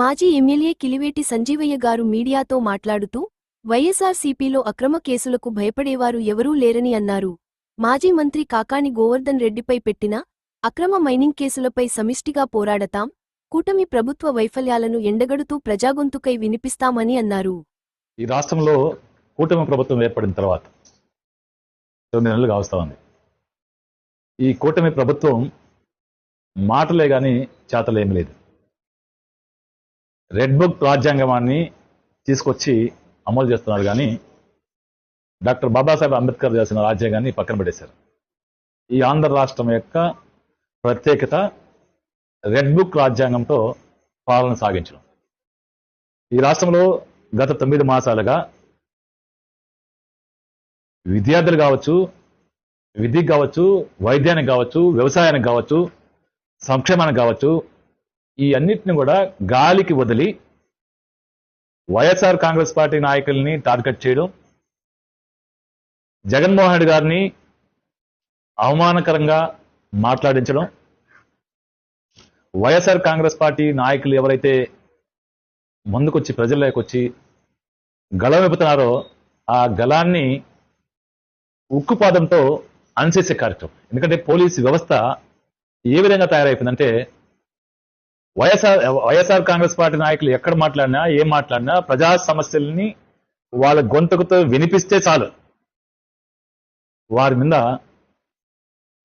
మాజీ ఎమ్మెల్యే కిలివేటి సంజీవయ్య గారు మీడియాతో మాట్లాడుతూ వైఎస్ఆర్సీపీలో అక్రమ కేసులకు భయపడేవారు ఎవరూ లేరని అన్నారు. మాజీ మంత్రి కాకాని గోవర్ధన్ రెడ్డిపై పెట్టిన అక్రమ మైనింగ్ కేసులపై సమిష్టిగా పోరాడతాం కూటమి ప్రభుత్వ వైఫల్యాలను ఎండగడుతూ ప్రజాగొంతుకై వినిపిస్తామని అన్నారు. ఈ రాష్ట్రంలో కూటమి ప్రభుత్వం ఏర్పడిన తర్వాత తొమ్మిది నెలలు కావస్తా ఉంది. ఈ కూటమి ప్రభుత్వం మాటలే కానీ చేతలేం లేదు. రెడ్ బుక్ రాజ్యాంగమాన్ని తీసుకొచ్చి అమలు చేస్తున్నారు కానీ డాక్టర్ బాబాసాహెబ్ అంబేద్కర్ చేసిన రాజ్యాంగాన్ని పక్కన పెట్టేశారు. ఈ ఆంధ్ర రాష్ట్రం యొక్క ప్రత్యేకత రెడ్ బుక్ రాజ్యాంగంతో పాలన సాగించడం. ఈ రాష్ట్రంలో గత తొమ్మిది మాసాలుగా విద్యార్థులు కావచ్చు విద్యకు కావచ్చు వైద్యానికి కావచ్చు వ్యవసాయానికి కావచ్చు సంక్షేమానికి కావచ్చు ఈ అన్నిటిని కూడా గాలికి వదిలి వైఎస్ఆర్ కాంగ్రెస్ పార్టీ నాయకుల్ని టార్గెట్ చేయడం జగన్మోహన్ రెడ్డి గారిని అవమానకరంగా మాట్లాడించడం వైఎస్ఆర్ కాంగ్రెస్ పార్టీ నాయకులు ఎవరైతే ముందుకొచ్చి ప్రజల్లోకి వచ్చి గళం విప్పుతున్నారో ఆ గళాన్ని ఉక్కుపాదంతో అణచేసే కార్యక్రమం. ఎందుకంటే పోలీసు వ్యవస్థ ఏ విధంగా తయారైపోయిందంటే వైఎస్ఆర్ వైఎస్ఆర్ కాంగ్రెస్ పార్టీ నాయకులు ఎక్కడ మాట్లాడినా ఏం మాట్లాడినా ప్రజా సమస్యల్ని వాళ్ళ గొంతుకుతో వినిపిస్తే చాలు. వారి మీద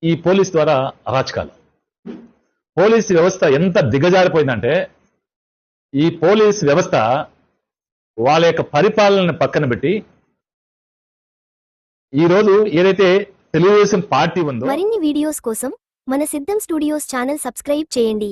ఈ పోలీస్ ద్వారా అరాచకాలు. పోలీస్ వ్యవస్థ ఎంత దిగజారిపోయిందంటే ఈ పోలీస్ వ్యవస్థ వాళ్ళ యొక్క పరిపాలనని పక్కన పెట్టి ఈ రోజు ఏదైతే తెలుగుదేశం పార్టీ ఉందో మరిన్ని వీడియోస్ కోసం మన సిద్ధం స్టూడియోస్ ఛానల్ సబ్స్క్రైబ్ చేయండి.